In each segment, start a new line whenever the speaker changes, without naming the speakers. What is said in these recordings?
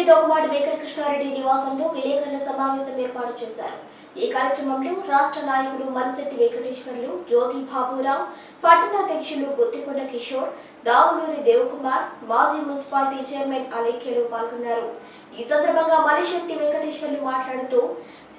MLA దోగుమాటి Venkatakrishna Reddy నివాసంలో విలేకరుల సమావేశం ఏర్పాటు చేశారు. ఈ కార్యక్రమంలో రాష్ట్ర నాయకులు మలిశెట్టి వెంకటేశ్వర్లు జ్యోతి బాబురావు పట్టణాధ్యక్షులు గుత్తికొండ కిషోర్ దావులూరి దేవకుమార్ మాజీ మున్సిపాలిటీ చైర్మన్ అలేఖ్యలు పాల్గొన్నారు. ఈ సందర్భంగా మలిశెట్టి వెంకటేశ్వర్లు మాట్లాడుతూ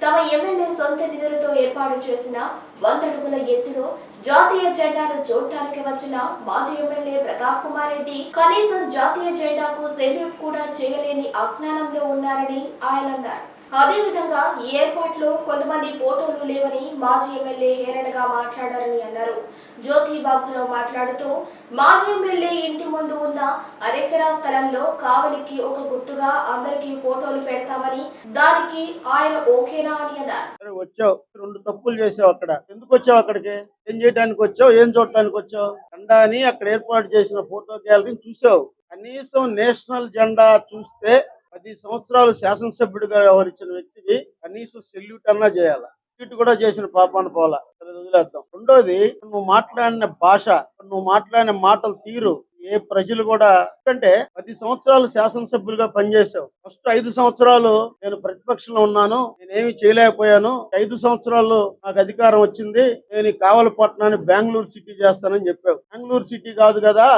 తమ ఎమ్మెల్యే సొంత నిధులతో ఏర్పాటు చేసిన వంద అడుగుల ఎత్తులో జాతీయ జెండాను చూడటానికి వచ్చిన మాజీ ఎమ్మెల్యే ప్రతాప్ కుమార్ రెడ్డి కనీసం జాతీయ జెండాకు సెల్యూట్ కూడా చేయలేని అజ్ఞానంలో ఉన్నారని ఆయన అన్నారు. అదేవిధంగా ఈ ఏర్పాట్లో కొంతమంది ఫోటోలు లేవని మాజీ ఎమ్మెల్యే హేరడగా మాట్లాడారని అన్నారు. జ్యోతి బాబులో మాట్లాడుతూ మాజీ ఎమ్మెల్యే ఇంటి ముందు ఉన్న అరెకరా స్థలంలో కావలికి ఒక గుర్తుగా అందరికీ ఫోటోలు పెడతామని దానికి ఆయన ఓకేనా అని అన్నారు.
వచ్చావు. రెండు తప్పులు చేసావు అక్కడ. ఎందుకు వచ్చావు అక్కడికి? ఏం చేయడానికి వచ్చావు? ఏం చూడటానికి వచ్చావు? జెండా అని అక్కడ ఏర్పాటు చేసిన ఫోటో గ్యాలరీని చూసావు. కనీసం నేషనల్ జెండా చూస్తే పది సంవత్సరాలు శాసనసభ్యుడిగా వ్యవహరించిన వ్యక్తికి కనీసం సెల్యూట్ అన్నా చేయాలి? సెల్యూట్ కూడా చేసిన పాపాన పోలా వదిలేద్దాం. రెండోది నువ్వు మాట్లాడిన భాష నువ్వు మాట్లాడిన మాటల తీరు ఏ ప్రజలు కూడా ఎందుకంటే పది సంవత్సరాలు శాసనసభ్యులుగా పనిచేశావు. ఫస్ట్ ఐదు సంవత్సరాలు నేను ప్రతిపక్షంలో ఉన్నాను నేనేమి చేయలేకపోయాను. ఐదు సంవత్సరాలు నాకు అధికారం వచ్చింది నేను కావలపట్నాన్ని బెంగళూరు సిటీ చేస్తానని చెప్పావు. బెంగళూరు సిటీ కాదు కదా?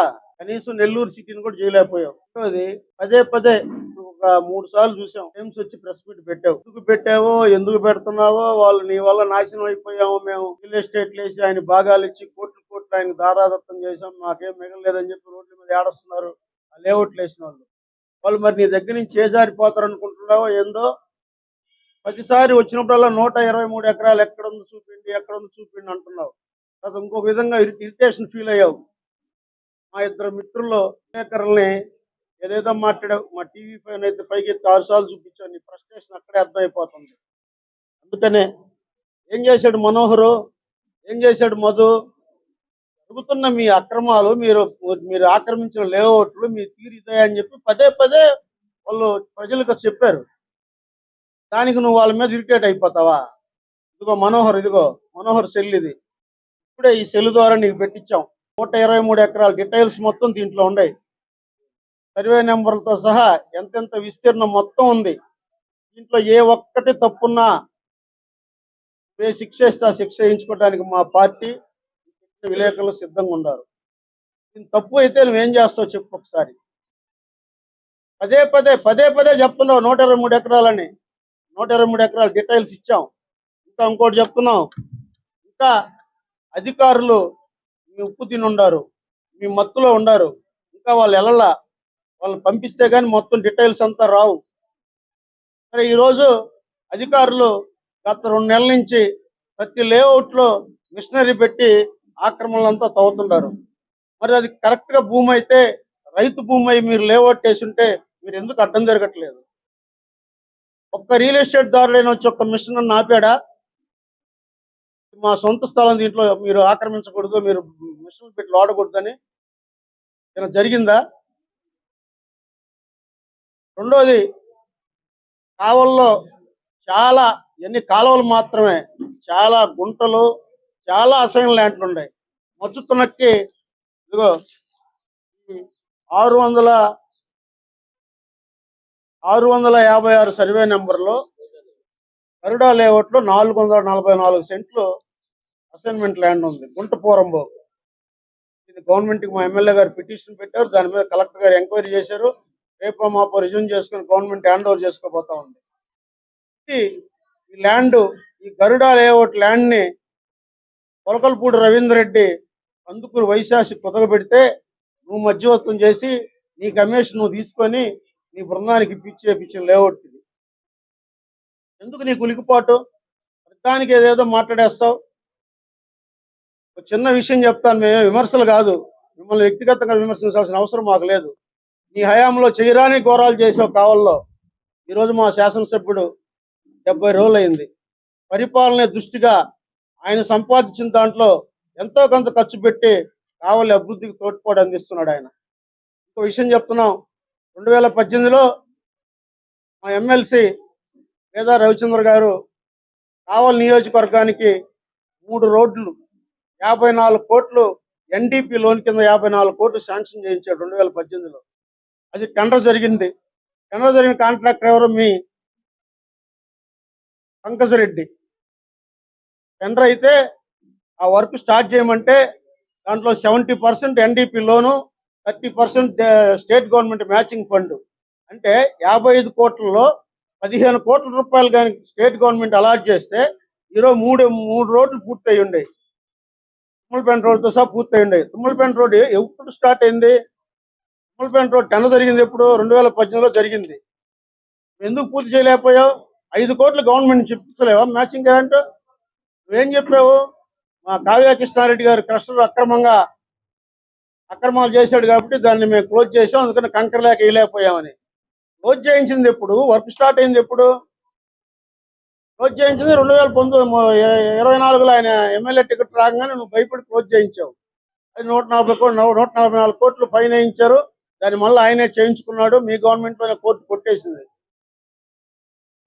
కనీసం నెల్లూరు సిటీని కూడా చేయలేకపోయావు రెండోది పదే పదే ఒక మూడు సార్లు చూసాం. ఎయిమ్స్ వచ్చి ప్రెస్ మీట్ పెట్టావు. ఎందుకు పెట్టావో ఎందుకు పెడుతున్నావో వాళ్ళు నీ వల్ల నాశనం అయిపోయాము మేము. రియల్ ఎస్టేట్లు వేసి ఆయన భాగాలు ఇచ్చి కోట్లు కోట్లు ఆయన దారాదత్తం చేసాం మాకేం మిగలలేదని చెప్పి రోడ్ల మీద ఏడుస్తున్నారు. లేఅవుట్లు వేసిన వాళ్ళు. వాళ్ళు మరి నీ దగ్గర నుంచి చేజారిపోతారు అనుకుంటున్నావో ఏందో? ప్రతిసారి వచ్చినప్పుడల్లా నూట ఇరవై మూడు ఎకరాలు ఎక్కడ ఉంది చూపిండి ఎక్కడ ఉంది చూపిండి అంటున్నావు. అది ఇంకొక విధంగా ఇరిటేషన్ ఫీల్ అయ్యావు. మా ఇద్దరు మిత్రుల్లో విలేకరుల్ని ఏదేదో మాట్లాడావు. మా టీవీ పైన అయితే పైకి ఎత్తి ఆరు సార్లు నీ ఫ్రస్ట్రేషన్ అక్కడే అర్థమైపోతుంది. అందుకనే ఏం చేశాడు మనోహరు? ఏం చేశాడు మధు? జరుగుతున్న మీ అక్రమాలు మీరు మీరు ఆక్రమించిన లేఅవుట్లు మీ తీరు ఇదే అని చెప్పి పదే పదే వాళ్ళు ప్రజలకు చెప్పారు. దానికి నువ్వు వాళ్ళ మీద ఇరిటేట్ అయిపోతావా? ఇదిగో మనోహర్ ఇదిగో మనోహర్ సెల్ ఇది. ఇప్పుడే ఈ సెల్ ద్వారా నీకు పెట్టించాం. నూట ఇరవై మూడు ఎకరాల డీటెయిల్స్ మొత్తం దీంట్లో ఉన్నాయి. సర్వే నెంబర్లతో సహా ఎంతెంత విస్తీర్ణం మొత్తం ఉంది. దీంట్లో ఏ ఒక్కటి తప్పున్నా ఏ శిక్ష ఇస్తే శిక్ష వేయించుకోవడానికి మా పార్టీ విలేకరులు సిద్ధంగా ఉన్నారు. దీని తప్పు అయితే నువ్వేం చేస్తావు చెప్పు ఒకసారి. పదే పదే పదే పదే చెప్తున్నావు నూట ఇరవై మూడు ఎకరాలని. నూట ఇరవై మూడు ఎకరాల డీటెయిల్స్ ఇచ్చాం. ఇంకా ఇంకోటి చెప్తున్నాం ఇంకా అధికారులు మీ ఉప్పు తిని ఉండారు మీ మత్తులో ఉండారు ఇంకా వాళ్ళు వెళ్ళలా వాళ్ళు పంపిస్తే కానీ మొత్తం డీటెయిల్స్ అంతా రావు. మరి ఈరోజు అధికారులు గత రెండు నెలల నుంచి ప్రతి లేఅవుట్లో మిషనరీ పెట్టి ఆక్రమణలంతా తవ్వుతున్నారు మరి అది కరెక్ట్గా భూమి అయితే రైతు భూమి అయి మీరు లేఅవుట్ ఉంటే మీరు ఎందుకు అడ్డం జరగట్లేదు? ఒక్క రియల్ ఎస్టేట్ దారుడైన వచ్చి ఒక్క మిషన్ ఆపాడా మా సొంత స్థలం దీంట్లో మీరు ఆక్రమించకూడదు మీరు మిషన్ పెట్టి వాడకూడదని ఇలా జరిగిందా? రెండోది కావల్లో చాలా ఎన్ని కాలువలు మాత్రమే చాలా గుంటలు చాలా అసహ్యం ల్యాండ్లు ఉన్నాయి. మచ్చుతున్నక్కి ఇదిగో ఆరు వందల ఆరు వందల యాభై ఆరు సర్వే నెంబర్లో కరుడా లేఅవుట్లో నాలుగు వందల నలభై నాలుగు సెంట్లు అసైన్మెంట్ ల్యాండ్ ఉంది. గుంట బాబు. ఇది గవర్నమెంట్కి మా ఎమ్మెల్యే గారు పిటిషన్ పెట్టారు. దాని మీద కలెక్టర్ గారు ఎంక్వైరీ చేశారు. రేపు మాపో రిజ్యూమ్ చేసుకుని గవర్నమెంట్ హ్యాండ్ ఓవర్ చేసుకోబోతా ఉంది. ఇది ఈ ల్యాండ్ ఈ గరుడా లేఅవుట్ ల్యాండ్ని పొలకల్పూడి రవీందర్ రెడ్డి అందుకుని వైశాసి కుదగబెడితే నువ్వు మధ్యవర్తం చేసి నీ కమిషన్ నువ్వు తీసుకొని నీ బృందానికి ఇప్పించి ఇప్పించిన లేఅవుట్ ఇది. ఎందుకు నీ కులికిపాటు? దానికి ఏదేదో మాట్లాడేస్తావు. చిన్న విషయం చెప్తాను. మేము విమర్శలు కాదు. మిమ్మల్ని వ్యక్తిగతంగా విమర్శించాల్సిన అవసరం మాకు లేదు. నీ హయాంలో చేయరాని ఘోరాలు చేసావు కావల్లో ఈరోజు మా శాసనసభ్యుడు డెబ్బై రోజులు అయింది పరిపాలన దృష్టిగా ఆయన సంపాదించిన దాంట్లో ఎంతో కొంత ఖర్చు పెట్టి కావలి అభివృద్ధికి తోడ్పాటు అందిస్తున్నాడు ఆయన. ఇంకో విషయం చెప్తున్నాం. రెండు వేల పద్దెనిమిదిలో మా ఎమ్మెల్సీ వేదా రవిచంద్ర గారు కావలి నియోజకవర్గానికి మూడు రోడ్లు యాభై నాలుగు కోట్లు ఎన్డీపీ లోన్ కింద యాభై నాలుగు కోట్లు శాంక్షన్ చేయించాడు రెండు వేల పద్దెనిమిదిలో. అది టెండర్ జరిగింది. టెండర్ జరిగిన కాంట్రాక్టర్ ఎవరు? మీ పంకజరెడ్డి టెండర్ అయితే ఆ వర్క్ స్టార్ట్ చేయమంటే దాంట్లో seventy percent NDP loan thirty percent state government matching fund. అంటే యాభై ఐదు కోట్లలో పదిహేను కోట్ల రూపాయలు కానీ స్టేట్ గవర్నమెంట్ అలాట్ చేస్తే ఈరోజు మూడు మూడు రోడ్లు పూర్తయి ఉండేవి తుమ్మలపేంట రోడ్తో సహా పూర్తయింది ఉండేవి తుమ్మలపేంట రోడ్ ఎప్పుడు స్టార్ట్ అయింది? తుమ్మలపేంట రోడ్ టెన్ జరిగింది ఎప్పుడు? రెండు వేల పద్దెనిమిదిలో జరిగింది. ఎందుకు పూర్తి చేయలేకపోయావు? ఐదు కోట్లు గవర్నమెంట్ చెప్పించలేవా మ్యాచింగ్ గ్యారంటీ నువ్వేం చెప్పావు? మా కావ్య కృష్ణారెడ్డి గారు క్రషర్ అక్రమంగా అక్రమాలు చేశాడు కాబట్టి దాన్ని మేము క్లోజ్ చేసాం అందుకని కంకర లేక వేయలేకపోయామని క్లోజ్ చేయించింది ఎప్పుడు? వర్క్ స్టార్ట్ అయింది ఎప్పుడు? క్లోజ్ చేయించింది రెండు వేల పంతొమ్మిది ఇరవై నాలుగులో ఆయన ఎమ్మెల్యే టికెట్ రాగానే నువ్వు భయపడి క్లోజ్ చేయించావు. అది నూట నలభై కోట్లు నూట నలభై నాలుగు కోట్లు ఫైన్ వేయించారు. దాని మళ్ళీ ఆయనే చేయించుకున్నాడు. మీ గవర్నమెంట్ కోర్టు కొట్టేసింది.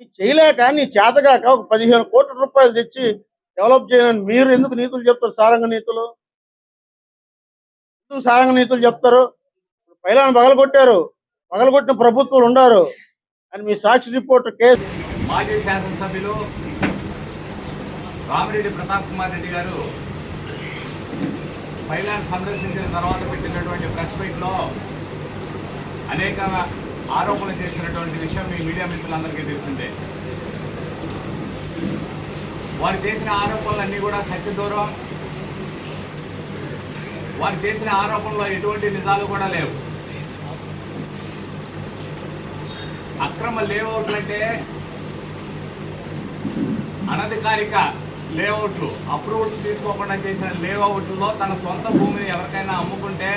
నీ చేయలేక నీ చేతగాక ఒక పదిహేను కోట్ల రూపాయలు తెచ్చి డెవలప్ చేయని మీరు ఎందుకు నీతులు చెప్తారు? సారంగ నీతులు? ఎందుకు సారంగ నీతులు చెప్తారు? పైలాన్ని పగలగొట్టారు. పగలగొట్టిన ప్రభుత్వాలు ఉండారు. అని మీ సాక్షి రిపోర్ట్ కేసు
మాజీ శాసనసభ్యులు రామిరెడ్డి ప్రతాప్ కుమార్ రెడ్డి గారు పైలాన్ సందర్శించిన తర్వాత పెట్టినటువంటి ప్రెస్ మీట్లో అనేక ఆరోపణలు చేసినటువంటి విషయం మీ మీడియా మిత్రులందరికీ తెలిసిందే. వారు చేసిన ఆరోపణలన్నీ కూడా సత్యదూరం వారు చేసిన ఆరోపణలో ఎటువంటి నిజాలు కూడా లేవు. అక్రమ లేఅవుట్లు అంటే అనధికారిక లేఅవుట్లు అప్రూవల్స్ తీసుకోకుండా చేసిన లేఅవుట్లో తన సొంత భూమిని ఎవరికైనా అమ్ముకుంటే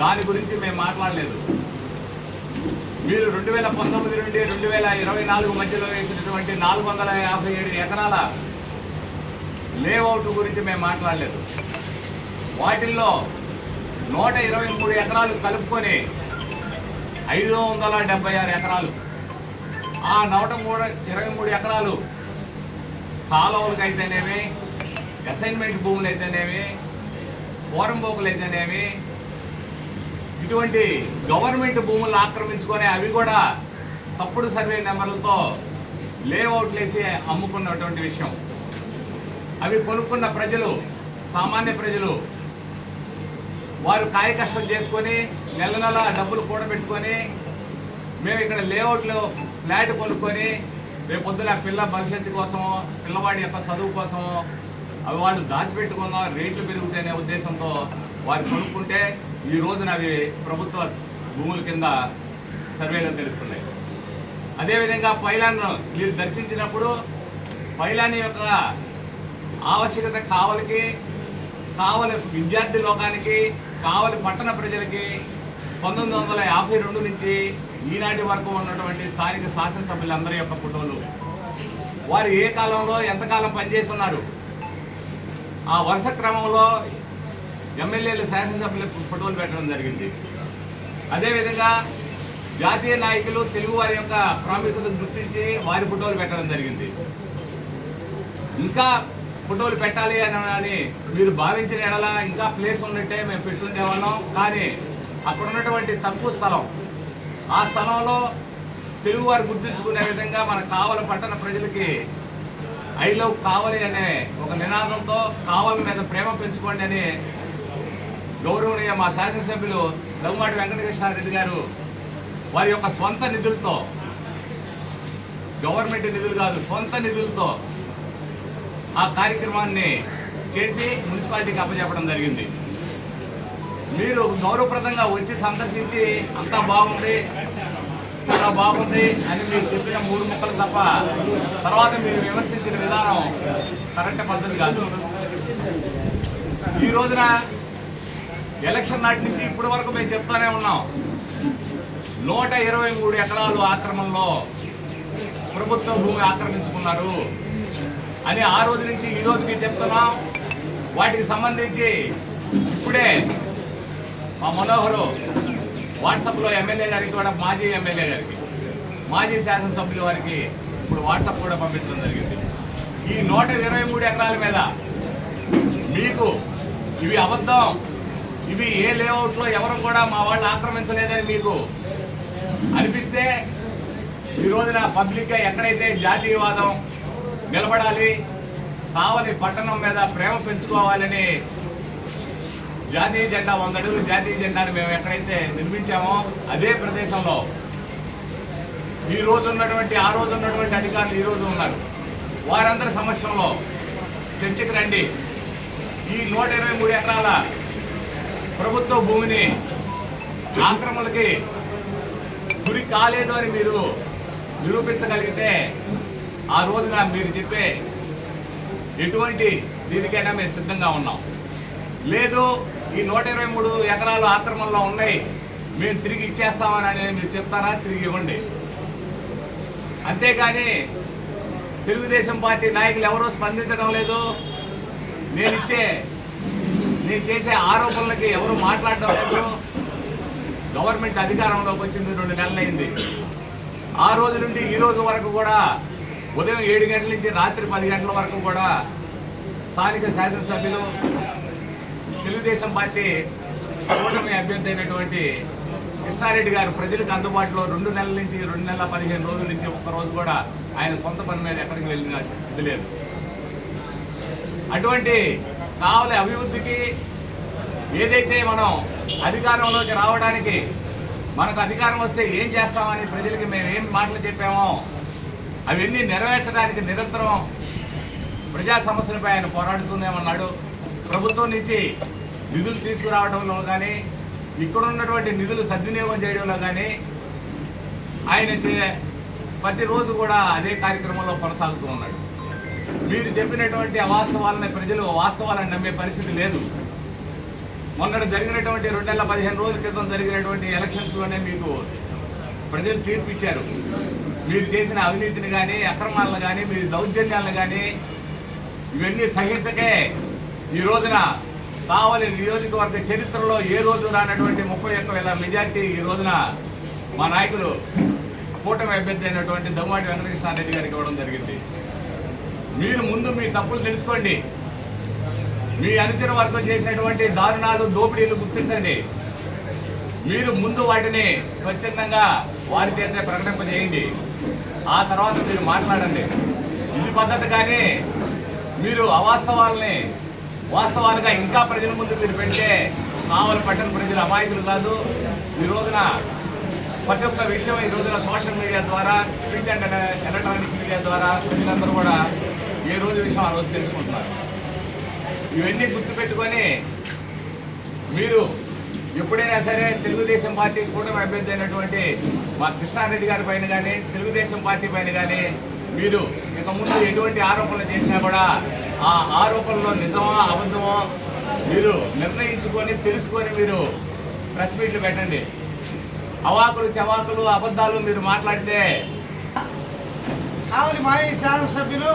దాని గురించి మేము మాట్లాడలేదు. మీరు రెండు వేల పంతొమ్మిది నుండి రెండు వేల ఇరవై నాలుగు మధ్యలో వేసినటువంటి నాలుగు వందల యాభై ఏడు ఎకరాల లేఅవుట్ గురించి మేము మాట్లాడలేదు. వాటిల్లో నూట ఇరవై మూడు ఎకరాలు కలుపుకొని ఐదు వందల డెబ్బై ఆరు ఎకరాలు. ఆ నూట మూడు ఇరవై మూడు ఎకరాలు కాలువలకు అయితేనేమి అసైన్మెంట్ భూములు అయితేనేమి పోరంబోకులు అయితేనేమి ఇటువంటి గవర్నమెంట్ భూములు ఆక్రమించుకొని అవి కూడా తప్పుడు సర్వే నెంబర్లతో లేఅవుట్లు వేసి అమ్ముకున్నటువంటి విషయం. అవి కొనుక్కున్న ప్రజలు సామాన్య ప్రజలు వారు కాయ కష్టం చేసుకొని నెల నెల డబ్బులు కూడబెట్టుకొని మేము ఇక్కడ లేఅవుట్లో ఫ్లాట్ కొనుక్కొని రేపు పొద్దున పిల్ల భవిష్యత్తు కోసమో పిల్లవాడి యొక్క చదువు కోసమో అవి వాళ్ళు దాచిపెట్టుకుందాం రేట్లు పెరుగుతాయనే ఉద్దేశంతో వారు కొనుక్కుంటే ఈ రోజున అవి ప్రభుత్వ భూముల కింద సర్వేలో తెలుస్తున్నాయి. అదేవిధంగా పైలాన్ను మీరు దర్శించినప్పుడు పైలాన్ యొక్క ఆవశ్యకత కావలికి కావలి విద్యార్థి లోకానికి కావలి పట్టణ ప్రజలకి పంతొమ్మిది వందల యాభై రెండు నుంచి ఈనాటి వరకు ఉన్నటువంటి స్థానిక శాసనసభ్యులందరి యొక్క ఫోటోలు. వారు ఏ కాలంలో ఎంతకాలం పనిచేసి ఉన్నారు? ఆ వరుస క్రమంలో ఎమ్మెల్యేలు శాసనసభ్యుల ఫోటోలు పెట్టడం జరిగింది. అదేవిధంగా జాతీయ నాయకులు తెలుగు వారి యొక్క ప్రాముఖ్యత గుర్తించి వారి ఫోటోలు పెట్టడం జరిగింది. ఇంకా ఫోటోలు పెట్టాలి అని మీరు భావించిన ఎడల ఇంకా ప్లేస్ ఉన్నట్టే మేము పెట్టుండేవాళ్ళం కానీ అక్కడ ఉన్నటువంటి తక్కువ స్థలం ఆ స్థలంలో తెలుగువారు గుర్తుంచుకునే గుర్తించుకునే విధంగా మన కావల పట్టణ ప్రజలకి ఐ లవ్ కావలి అనే ఒక నినాదంతో కావలి మీద ప్రేమ పెంచుకోండి అని గౌరవనీయ మా శాసనసభ్యులు దగ్గుమాటి వెంకటకృష్ణారెడ్డి గారు వారి యొక్క సొంత నిధులతో గవర్నమెంట్ నిధులు కాదు సొంత నిధులతో ఆ కార్యక్రమాన్ని చేసి మున్సిపాలిటీకి అప్పచెప్పడం జరిగింది. మీరు గౌరవప్రదంగా వచ్చి సందర్శించి అంతా బాగుంది చాలా బాగుంది అని మీరు చెప్పిన మూడు ముక్కలు తప్ప తర్వాత మీరు విమర్శించిన విధానం కరెక్ట్ పద్ధతి కాదు. ఈ రోజున ఎలక్షన్ నాటి నుంచి ఇప్పటి వరకు మేము చెప్తానే ఉన్నాం. నూట ఇరవై మూడు ఎకరాలు ఆక్రమణలో ప్రభుత్వ భూమి ఆక్రమించుకున్నారు అని ఆ రోజు నుంచి ఈ రోజుకి చెప్తున్నాం. వాటికి సంబంధించి ఇప్పుడే మా మనోహరు వాట్సాప్లో ఎమ్మెల్యే గారికి కూడా మాజీ ఎమ్మెల్యే గారికి మాజీ శాసనసభ్యుల వారికి ఇప్పుడు వాట్సాప్ కూడా పంపించడం జరిగింది. ఈ నూట ఇరవై మూడు ఎకరాల మీద మీకు ఇవి అబద్ధం ఇవి ఏ లేఅవుట్లో ఎవరు కూడా మా వాళ్ళు ఆక్రమించలేదని మీకు అనిపిస్తే ఈ రోజున పబ్లిక్గా ఎక్కడైతే జాతీయవాదం నిలబడాలి కావలి పట్టణం మీద ప్రేమ పెంచుకోవాలని జాతీయ జెండా వంద అడుగులు జాతీయ జెండాను మేము ఎక్కడైతే నిర్మించామో అదే ప్రదేశంలో. ఈ రోజు ఉన్నటువంటి ఆ రోజు ఉన్నటువంటి అధికారులు ఈరోజు ఉన్నారు. వారందరి సమక్షంలో చర్చకు రండి. ఈ నూట ఇరవై మూడు ఎకరాల ప్రభుత్వ భూమిని ఆక్రమణకి గురి కాలేదు అని మీరు నిరూపించగలిగితే ఆ రోజున మీరు చెప్పే ఎటువంటి దీనికైనా మేము సిద్ధంగా ఉన్నాం. లేదు ఈ నూట ఇరవై మూడు ఎకరాలు ఆక్రమణలో ఉన్నాయి. మేము తిరిగి ఇచ్చేస్తామని అనేది మీరు చెప్తారా? తిరిగి ఇవ్వండి. అంతేకాని తెలుగుదేశం పార్టీ నాయకులు ఎవరూ స్పందించడం లేదు. నేను ఇచ్చే నేను చేసే ఆరోపణలకి ఎవరు మాట్లాడడం లేదు. గవర్నమెంట్ అధికారంలోకి వచ్చింది రెండు నెలలైంది. ఆ రోజు నుండి ఈ రోజు వరకు కూడా ఉదయం ఏడు గంటల నుంచి రాత్రి పది గంటల వరకు కూడా స్థానిక శాసనసభ్యులు తెలుగుదేశం పార్టీ కూటమి అభ్యర్థి అయినటువంటి కృష్ణారెడ్డి గారు ప్రజలకు అందుబాటులో రెండు నెలల నుంచి రెండు నెలల పదిహేను రోజుల నుంచి ఒక్క రోజు కూడా ఆయన సొంత పని మీద ఎక్కడికి వెళ్ళిన ఇది లేదు అటువంటి కావాలి అభివృద్ధికి ఏదైతే మనం అధికారంలోకి రావడానికి మనకు అధికారం వస్తే ఏం చేస్తామని ప్రజలకి మేము ఏం మాటలు చెప్పామో అవన్నీ నెరవేర్చడానికి నిరంతరం ప్రజా సమస్యలపై ఆయన పోరాడుతూనే ఉన్నాడు. ప్రభుత్వం నుంచి నిధులు తీసుకురావడంలో కానీ ఇక్కడ ఉన్నటువంటి నిధులు సద్వినియోగం చేయడంలో కానీ ఆయన చే ప్రతిరోజు కూడా అదే కార్యక్రమంలో కొనసాగుతూ ఉన్నాడు. మీరు చెప్పినటువంటి అవాస్తవాలని ప్రజలు వాస్తవాలను నమ్మే పరిస్థితి లేదు. మొన్నటి జరిగినటువంటి రెండు నెలల పదిహేను రోజుల క్రితం జరిగినటువంటి ఎలక్షన్స్లోనే మీకు ప్రజలు తీర్పు ఇచ్చారు. మీరు చేసిన అవినీతిని కానీ అక్రమాలను కానీ మీరు దౌర్జన్యాలను కానీ ఇవన్నీ సహించకే ఈ రోజున కావలి నియోజకవర్గ చరిత్రలో ఏ రోజు రానటువంటి ముప్పై ఒక్క వేల మెజార్టీ ఈ రోజున మా నాయకులు కూటమి అభ్యర్థి అయినటువంటి దమ్మాటి వెంకటకృష్ణారెడ్డి గారికి ఇవ్వడం జరిగింది. మీరు ముందు మీ తప్పులు తెలుసుకోండి. మీ అనుచర వర్గం చేసినటువంటి దారుణాలు దోపిడీలు గుర్తించండి. మీరు ముందు వాటిని స్వచ్ఛందంగా వారి చేత ప్రకటింపజేయండి ఆ తర్వాత మీరు మాట్లాడండి. ఇది పద్ధతి కానీ మీరు అవాస్తవాలని వాస్తవాలుగా ఇంకా ప్రజల ముందు మీరు పెడితే కావలి పట్టణ ప్రజలు అమాయకులు కాదు. ఈ రోజున ప్రతి ఒక్క విషయం ఈ రోజున సోషల్ మీడియా ద్వారా ప్రింట్ అండ్ ఎలక్ట్రానిక్ మీడియా ద్వారా ప్రజలందరూ కూడా ఏ రోజు విషయం ఆ రోజు తెలుసుకుంటున్నారు. ఇవన్నీ గుర్తుపెట్టుకొని మీరు ఎప్పుడైనా సరే తెలుగుదేశం పార్టీ కూడా అభ్యర్థి అయినటువంటి మా కృష్ణారెడ్డి గారి పైన కానీ తెలుగుదేశం పార్టీ పైన కానీ మీరు ముందు ఎటువంటి ఆరోపణలు చేసినా కూడా ఆ ఆరోపణలో నిజమా అబద్ధమో మీరు నిర్ణయించుకొని తెలుసుకొని మీరు ప్రెస్ మీట్లు పెట్టండి. అవాకులు చవాకులు అబద్ధాలు మీరు మాట్లాడితే
కావలి మాజీ శాసనసభ్యులు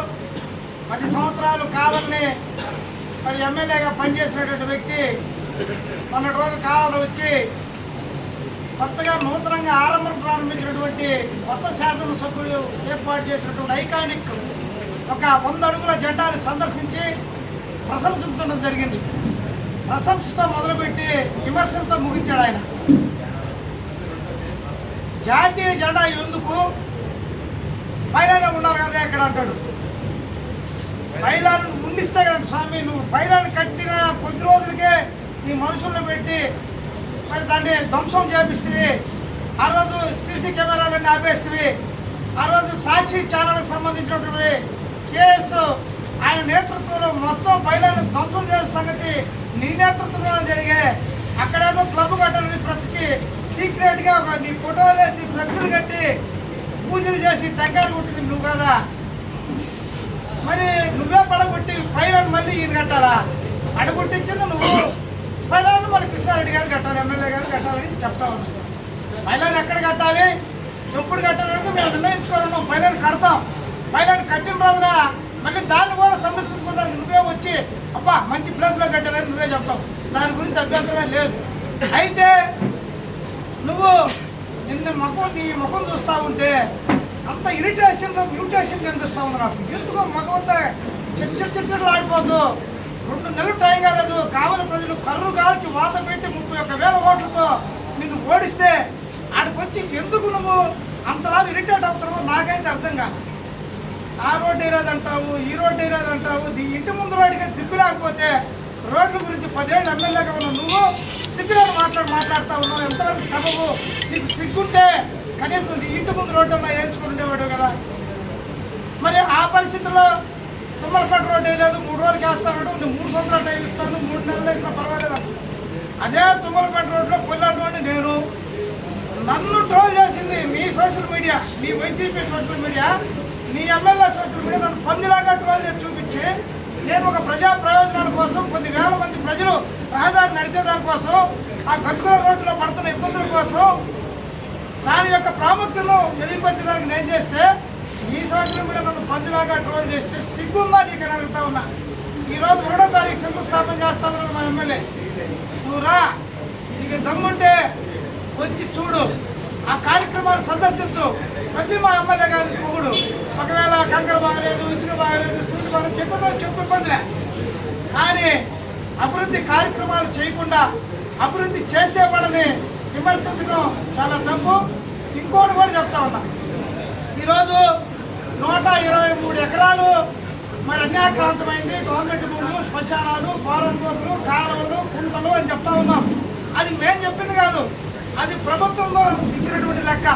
పది సంవత్సరాలు కావాలని మరి ఎమ్మెల్యేగా పనిచేసినటువంటి వ్యక్తి మొన్నటి రోజు కావాలి వచ్చి కొత్తగా నూతనంగా ఆరంభం ప్రారంభించినటువంటి కొత్త శాసనసభ్యులు ఏర్పాటు చేసినటువంటి ఐకానిక్ ఒక వంద అడుగుల జెండాన్ని సందర్శించి ప్రశంసించడం జరిగింది. ప్రశంసతో మొదలుపెట్టి విమర్శలతో ముగించాడు ఆయన. జాతీయ జెండా ఎందుకు? పైలానే ఉండాలి కదా ఎక్కడ అంటాడు. పైలాను ఉండిస్తే కదా స్వామి నువ్వు పైలాను కట్టిన కొద్ది రోజులకే నీ మనుషులను పెట్టి మరి దాన్ని ధ్వంసం చేపిస్తుంది. ఆ రోజు సీసీ కెమెరాలన్నీ ఆపేస్తుంది. ఆ రోజు సాక్షి ఛానల్కి సంబంధించినటువంటి కేసు ఆయన నేతృత్వంలో మొత్తం పైలాను ధ్వంసం చేసే సంగతి నీ నేతృత్వంలో జరిగే. అక్కడేదో క్లబ్ కట్టాలని ప్రెస్కి సీక్రెట్గా ఒక నీ ఫోటోలు వేసి ఫ్లెక్స్లు కట్టి పూజలు చేసి టెంకాయలు కొట్టింది నువ్వు కదా. మరి నువ్వే పడగొట్టి ఫైనల్ మళ్ళీ ఈయన కట్టాలా? అడగొట్టించింది నువ్వు. ఫైనాన్ని మన కృష్ణారెడ్డి గారు కట్టాలి ఎమ్మెల్యే గారు కట్టాలని చెప్తా ఉన్నాం. ఫైనాన్ని ఎక్కడ కట్టాలి? ఎప్పుడు కట్టాలనేది మేము నిర్ణయించుకోవాలన్నాం ఫైనాన్ని కడతాం. ఫైనాన్ని కట్టిన రోజున మళ్ళీ దాన్ని కూడా సందర్శించుకోవడానికి నువ్వే వచ్చి అబ్బా మంచి ప్లేస్లో కట్టాలని నువ్వే చెప్తావు. దాని గురించి అభ్యంతరమే లేదు. అయితే నువ్వు నిన్న ముఖం నీ ముఖం చూస్తా ఉంటే అంత ఇరిటేషన్ మ్యూటేషన్ కనిపిస్తూ ఉంది నాకు. ఎందుకో మగవంతా చెట్టు చెట్టు చెట్టు చెట్లు ఆడిపోతూ రెండు నెలలు టైం కాలేదు. కావలి ప్రజలు కర్రు కాల్చి వాత పెట్టి ముప్పై ఒక్క వేల ఓట్లతో నిన్ను ఓడిస్తే ఆడికొచ్చి ఎందుకు నువ్వు అంతలా ఇరిటేట్ అవుతున్నావో నాకైతే అర్థం కాదు. ఆ రోడ్డు వేయలేదంటావు ఈ రోడ్డు వేయలేదంటావు నీ ఇంటి ముందు రోడ్డుగా దిక్కు లేకపోతే రోడ్ల గురించి పదేళ్ళు ఎమ్మెల్యేగా ఉన్న నువ్వు సిగ్గులను మాట్లాడి మాట్లాడుతా ఉన్నావు. ఎంతవరకు సబబు? నీకు సిగ్గుంటే కనీసం నీ ఇంటి ముందు రోడ్డు అన్నా వేయించుకుని ఉండేవాడు కదా. మరి ఆ పరిస్థితుల్లో తుమ్మలపేట రోడ్డు వేయలేదు మూడు రోజులకి వేస్తాడు నేను మూడు సంవత్సరాలు టైం ఇస్తాను మూడు నెలలు వేసినా పర్వాలేదు. అదే తుమ్మలపేట రోడ్లో పొల్లటువంటి నేను. నన్ను ట్రోల్ చేసింది మీ సోషల్ మీడియా మీ వైసీపీ సోషల్ మీడియా. మీ ఎమ్మెల్యే సోషల్ మీడియా నన్ను పందిలాగా ట్రోల్ చేసి చూపించి నేను ఒక ప్రజా ప్రయోజనాల కోసం కొన్ని వేల మంది ప్రజలు రహదారి నడిచేదాని కోసం ఆ గతుకుల రోడ్లో పడుతున్న ఇబ్బందుల కోసం దాని యొక్క ప్రాముఖ్యతను తెలియపరచడానికి నేను చేస్తే ఈ సంవత్సరం కూడా నన్ను పందిలాగా ట్రోల్ చేస్తే సిగ్గుందా నీకు అని అడుగుతా ఉన్నా. ఈరోజు మూడో తారీఖు శంకుస్థాపన చేస్తామని మా ఎమ్మెల్యే. నువ్వు రా నీకు దమ్ముంటే వచ్చి చూడు. ఆ కార్యక్రమాలు సందర్శించు మళ్ళీ మా ఎమ్మెల్యే గారిని పొగుడు. ఒకవేళ కంకర బాగలేదు ఇసుక బాగలేదు సూర్యుడు బాగా చెప్పిన చెప్పు ఇబ్బందిలే. కానీ అభివృద్ధి కార్యక్రమాలు చేయకుండా అభివృద్ధి చేసే వాళ్ళని విమర్శించడం చాలా తప్పు. ఇంకోటి కూడా చెప్తా ఉన్నా. ఈరోజు నూట ఇరవై మూడు ఎకరాలు మరి అన్యాక్రాంతమైంది. గవర్నమెంట్ భూములు శ్మశానాలు ఫారం బోర్లు కాలువలు కుంటలు అని చెప్తా ఉన్నాం. అది మేము చెప్పింది కాదు. అది ప్రభుత్వంలో ఇచ్చినటువంటి లెక్క.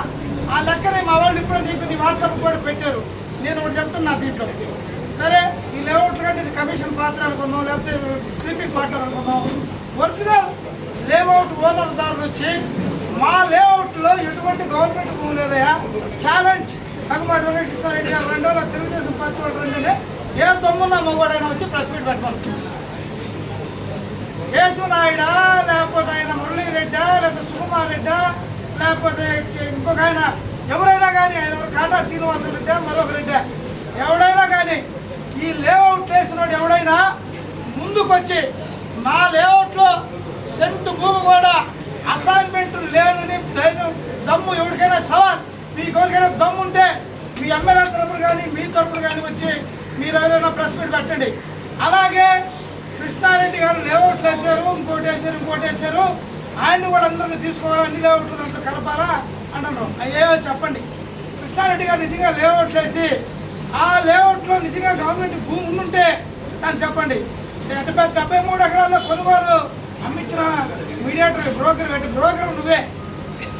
ఆ లెక్కని మా వాళ్ళు ఇప్పుడే నీకు నీ వాట్సాప్ కూడా పెట్టారు. నేను ఒకటి చెప్తున్నా దీంట్లో. సరే ఈ లేఅవుట్లు కంటే ఇది కమిషన్ పాత్ర అనుకుందాం లేకపోతే స్లీపింగ్ క్వార్టర్ అనుకుందాం. ఒరిజినల్ లేఅవుట్ ఓనర్ దారులు వచ్చి మా లేఅవుట్లో ఎటువంటి గవర్నమెంట్ భూమి లేదయా ఛాలెంజ్ తగ్గమాటి వెంకటరెడ్డి గారు రెండో తెలుగుదేశం పార్టీ వాళ్ళు రెండోనే ఏ దమ్మున్న మగవాడైనా వచ్చి ప్రెస్ మీట్ పెట్టమని కేశవనాయుడా లేకపోతే ఆయన మురళీరెడ్డా లేకపోతే సుకుమార్ రెడ్డా లేకపోతే ఇంకొక ఆయన ఎవరైనా కానీ ఆయన కాటా శ్రీనివాస రెడ్డా మరొక రెడ్డా. ఎవడైనా కానీ ఈ లేఅవుట్ వేసినాడు ఎవడైనా ముందుకొచ్చి నా లేఅవుట్లో సెంటు భూమి కూడా అసైన్మెంట్ లేదని ధైర్యం దమ్ము ఎవరికైనా సవాల్. మీ ఎవరికైనా దమ్ము ఉంటే మీ ఎమ్మెల్యే తరపున కానీ మీ తరపున కానీ వచ్చి మీరు ఎవరైనా ప్రెస్ మీట్ పెట్టండి. అలాగే కృష్ణారెడ్డి గారు లేఅవుట్లు వేశారు ఇంకోటి వేశారు ఇంకోటి వేశారు. ఆయన్ని కూడా అందరిని తీసుకోవాలి అన్ని లేఅవుట్లు దాంట్లో కలపాలా అంటున్నారు అయ్యో చెప్పండి. కృష్ణారెడ్డి గారు నిజంగా లేఅవుట్లు వేసి ఆ లేఅవుట్లో నిజంగా గవర్నమెంట్ భూమి ఉండుంటే దాన్ని చెప్పండి. డెబ్బై డెబ్బై మూడు ఎకరాల్లో కొనుగోలు అమ్మించిన మీడియేటర్ బ్రోకర్ పెట్టి బ్రోకర్ నువ్వే.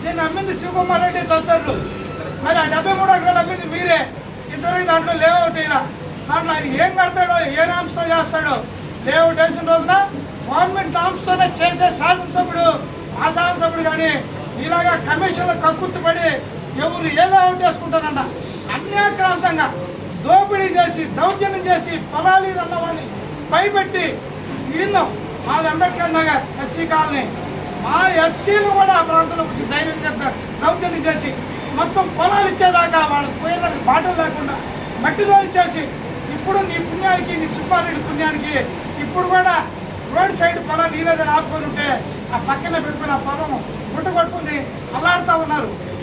దీన్ని అమ్మింది శివకుమార్ రెడ్డి తదితరులు. మరి ఆ డెబ్బై మూడు ఎకరాలు అమ్మింది మీరే. ఇద్దరు దాంట్లో లేఅవుట్ అయినా. దాంట్లో ఆయన ఏం కడతాడో ఏ నామ్స్తో చేస్తాడో లేఅవుట్ వేసిన రోజున గవర్నమెంట్ నామ్స్తోనే చేసే శాసనసభ్యుడు ఆ శాసనసభ్యుడు కానీ ఇలాగా కమిషన్లో కక్కుర్తిపడి ఎవరు ఏదో అవుట్ చేసుకుంటారన్న అన్యాక్రాంతంగా దోపిడీ చేసి దౌర్జన్యం చేసి పొలాలి అన్నవాడిని భయపెట్టి విన్నాం మాది అంబేద్కర్ నగర్ ఎస్సీ కాలనీ. మా ఎస్సీలు కూడా ఆ ప్రాంతంలో కొంచెం ధైర్యంగా దౌర్జన్యం చేసి మొత్తం పొలాలు ఇచ్చేదాకా వాళ్ళకి పోయేదానికి బాటలు లేకుండా మట్టిలో ఇచ్చేసి ఇప్పుడు నీ పుణ్యానికి నీ సుబ్బారెడ్డి పుణ్యానికి ఇప్పుడు కూడా రోడ్ సైడ్ పొలాలు నీళ్ళదని ఆపుకొని ఉంటే ఆ పక్కన పెట్టుకుని ఆ పొలం గుంట కొట్టుకుని అల్లాడుతూ ఉన్నారు.